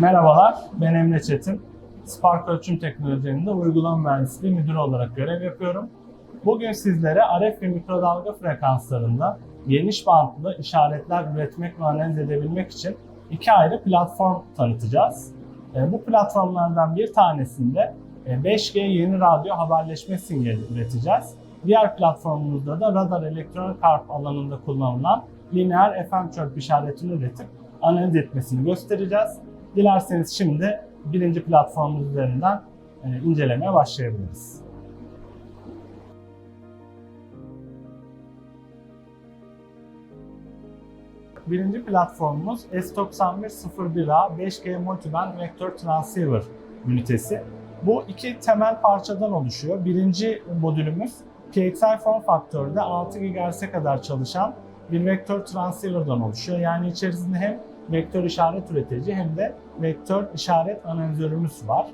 Merhabalar, ben Emre Çetin. Spark Ölçüm Teknolojilerinde uygulama mühendisliği müdürü olarak görev yapıyorum. Bugün sizlere RF ve mikrodalga frekanslarında geniş bantlı işaretler üretmek ve analiz edebilmek için iki ayrı platform tanıtacağız. E, Bu platformlardan bir tanesinde e, 5G yeni radyo haberleşme sinyali üreteceğiz. Diğer platformumuzda da radar elektronik harp alanında kullanılan lineer FM çöp işaretini üretip analiz etmesini göstereceğiz. Dilerseniz şimdi birinci platformumuz üzerinden e, incelemeye başlayabiliriz. Birinci platformumuz S9101A 5G Multiband Vektör Transceiver ünitesi. Bu iki temel parçadan oluşuyor. Birinci modülümüz PXI form faktörde 6 GHz'e kadar çalışan bir vektör transceiver'dan oluşuyor. Yani içerisinde hem vektör işaret üretici hem de vektör işaret analizörümüz var.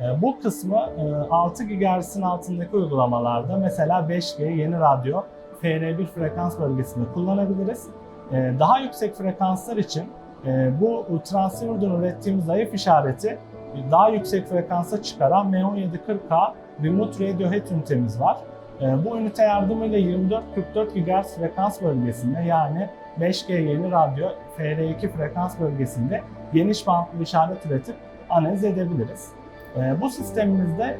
E, Bu kısmı e, 6 GHz'in altındaki uygulamalarda mesela 5G yeni radyo FR1 frekans bölgesinde kullanabiliriz. E, Daha yüksek frekanslar için e, bu transceiver'dan ürettiğimiz zayıf işareti daha yüksek frekansa çıkaran M1740K Remote Radiohead ünitemiz var. E, Bu ünite yardımıyla 24-44 GHz frekans bölgesinde yani 5G yeni radyo FR2 frekans bölgesinde geniş bantlı işaret üretip analiz edebiliriz. E, Bu sistemimizde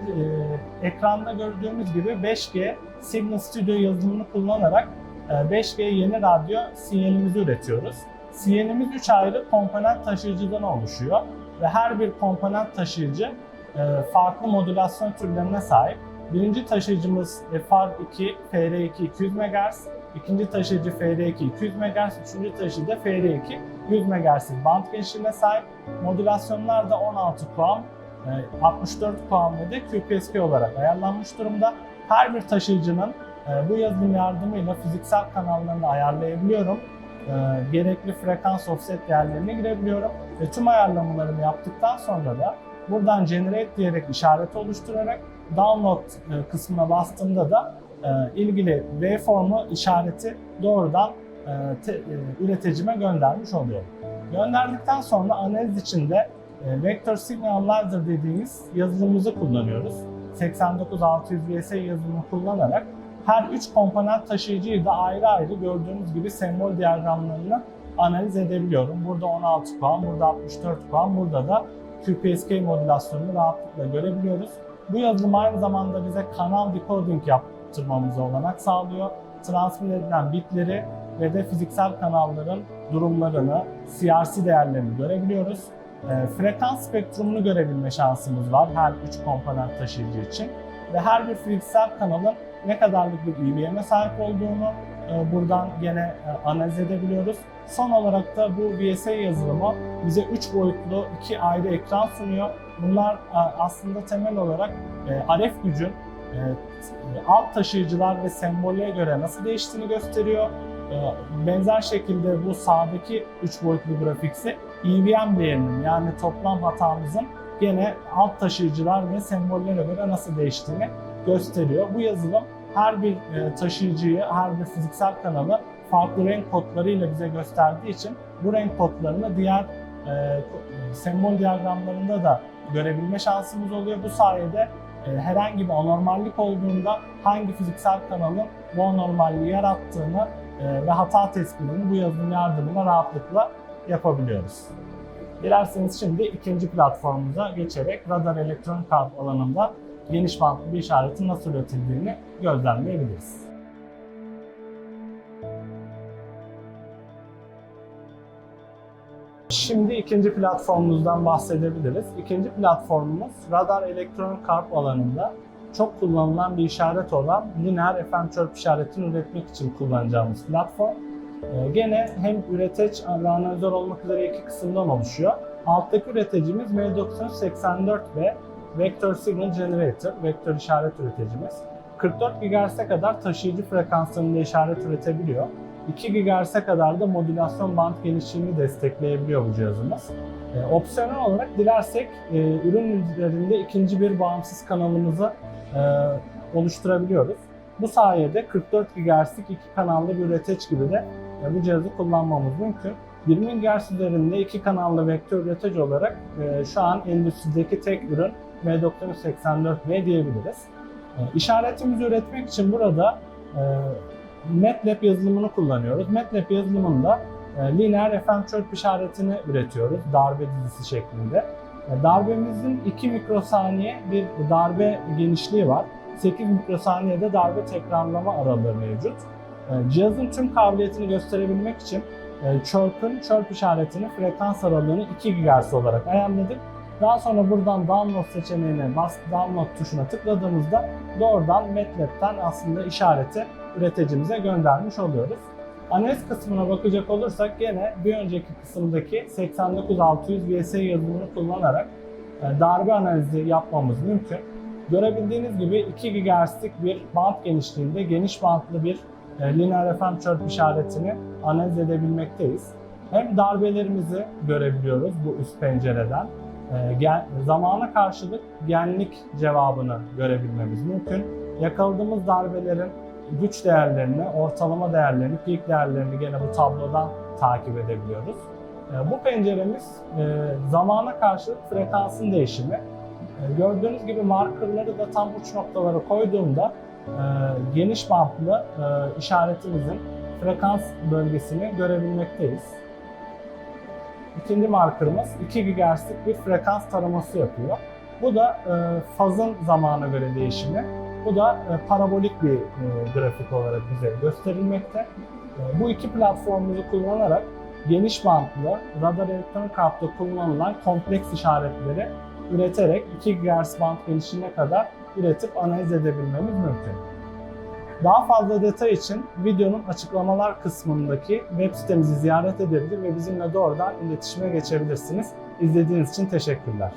e, ekranda gördüğümüz gibi 5G Signal Studio yazılımını kullanarak e, 5G yeni radyo sinyalimizi üretiyoruz. Sinyalimiz 3 ayrı komponent taşıyıcıdan oluşuyor ve her bir komponent taşıyıcı e, farklı modülasyon türlerine sahip. Birinci taşıyıcımız FR2, FR2 200 MHz, ikinci taşıyıcı FR2 200 MHz, üçüncü taşıyıcı da FR2 100 MHz band genişliğine sahip. Modülasyonlar da 16 QAM, e, 64 QAM ve de QPSK olarak ayarlanmış durumda. Her bir taşıyıcının e, bu yazılım yardımıyla fiziksel kanallarını ayarlayabiliyorum. E, Gerekli frekans offset değerlerine girebiliyorum ve tüm ayarlamalarımı yaptıktan sonra da buradan generate diyerek işareti oluşturarak download e, kısmına bastığımda da e, ilgili waveform'u işareti doğrudan e, üreticime göndermiş oluyorum. Gönderdikten sonra analiz içinde Vector Signal Analyzer dediğimiz yazılımımızı kullanıyoruz. 89600 VS yazılımını kullanarak her üç komponent taşıyıcıyı da ayrı ayrı gördüğünüz gibi sembol diyagramlarını analiz edebiliyorum. Burada 16 puan, burada 64 puan, burada da QPSK modülasyonunu rahatlıkla görebiliyoruz. Bu yazılım aynı zamanda bize kanal decoding yaptırmamıza olanak sağlıyor. Transmit edilen bitleri ve de fiziksel kanalların durumlarını, CRC değerlerini görebiliyoruz. E, frekans spektrumunu görebilme şansımız var her üç komponent taşıyıcı için. Ve her bir fiziksel kanalın ne kadarlık bir EVM'e sahip olduğunu e, buradan gene e, analiz edebiliyoruz. Son olarak da bu VSA yazılımı bize 3 boyutlu iki ayrı ekran sunuyor. Bunlar e, aslında temel olarak e, RF gücün e, alt taşıyıcılar ve sembollere göre nasıl değiştiğini gösteriyor. Benzer şekilde bu sağdaki 3 boyutlu grafiksi EVM değerinin yani toplam hatamızın gene alt taşıyıcılar ve sembollere göre nasıl değiştiğini gösteriyor. Bu yazılım her bir taşıyıcıyı, her bir fiziksel kanalı farklı renk kodlarıyla bize gösterdiği için bu renk kodlarını diğer e, sembol diyagramlarında da görebilme şansımız oluyor. Bu sayede e, herhangi bir anormallik olduğunda hangi fiziksel kanalın bu anormalliği yarattığını e, ve hata tespitini bu yazılım yardımıyla rahatlıkla yapabiliyoruz. Dilerseniz şimdi ikinci platformumuza geçerek radar elektronik harp alanında geniş bantlı bir işaretin nasıl üretildiğini gözlemleyebiliriz. Şimdi ikinci platformumuzdan bahsedebiliriz. İkinci platformumuz radar elektronik harp alanında çok kullanılan bir işaret olan lineer FM çörp işaretini üretmek için kullanacağımız platform. Ee, Gene hem üreteç ve analizör olmak üzere iki kısımdan oluşuyor. Alttaki üreticimiz M984B Vector Signal Generator, vektör işaret üreticimiz. 44 GHz'e kadar taşıyıcı frekanslarında işaret üretebiliyor. 2 GHz'e kadar da modülasyon band genişliğini destekleyebiliyor bu cihazımız. E, opsiyonel olarak dilersek e, ürün üzerinde ikinci bir bağımsız kanalımızı e, oluşturabiliyoruz. Bu sayede 44 GHz'lik iki kanallı bir üreteç gibi de e, bu cihazı kullanmamız mümkün. 20 GHz üzerinde iki kanallı vektör üretici olarak e, şu an endüstrideki tek ürün M984V diyebiliriz. E, işaretimizi üretmek için burada e, MATLAB yazılımını kullanıyoruz. MATLAB yazılımında e, lineer FM çörp işaretini üretiyoruz darbe dizisi şeklinde. E, Darbemizin 2 mikrosaniye bir darbe genişliği var. 8 mikrosaniyede darbe tekrarlama aralığı mevcut. E, Cihazın tüm kabiliyetini gösterebilmek için chirp'ın chirp işaretini frekans aralığını 2 GHz olarak ayarladık. Daha sonra buradan download seçeneğine bas download tuşuna tıkladığımızda doğrudan MATLAB'den aslında işareti üreticimize göndermiş oluyoruz. Analiz kısmına bakacak olursak gene bir önceki kısımdaki 89600 VS yazılımını kullanarak e, darbe analizi yapmamız mümkün. Görebildiğiniz gibi 2 GHz'lik bir band genişliğinde geniş bantlı bir e, linear FM chirp işaretini analiz edebilmekteyiz. Hem darbelerimizi görebiliyoruz bu üst pencereden. E, gen, zamana karşılık genlik cevabını görebilmemiz mümkün. Yakaladığımız darbelerin güç değerlerini, ortalama değerlerini, peak değerlerini gene bu tablodan takip edebiliyoruz. E, bu penceremiz e, zamana karşılık frekansın değişimi. E, gördüğünüz gibi markerları da tam uç noktalara koyduğumda e, geniş bantlı e, işaretimizin frekans bölgesini görebilmekteyiz. İkinci markerımız 2 GHz'lik bir frekans taraması yapıyor. Bu da e, fazın zamana göre değişimi. Bu da e, parabolik bir e, grafik olarak bize gösterilmekte. E, bu iki platformumuzu kullanarak geniş bantlı radar elektronik harpta kullanılan kompleks işaretleri üreterek 2 GHz band genişliğine kadar üretip analiz edebilmemiz mümkün. Daha fazla detay için videonun açıklamalar kısmındaki web sitemizi ziyaret edebilir ve bizimle doğrudan iletişime geçebilirsiniz. İzlediğiniz için teşekkürler.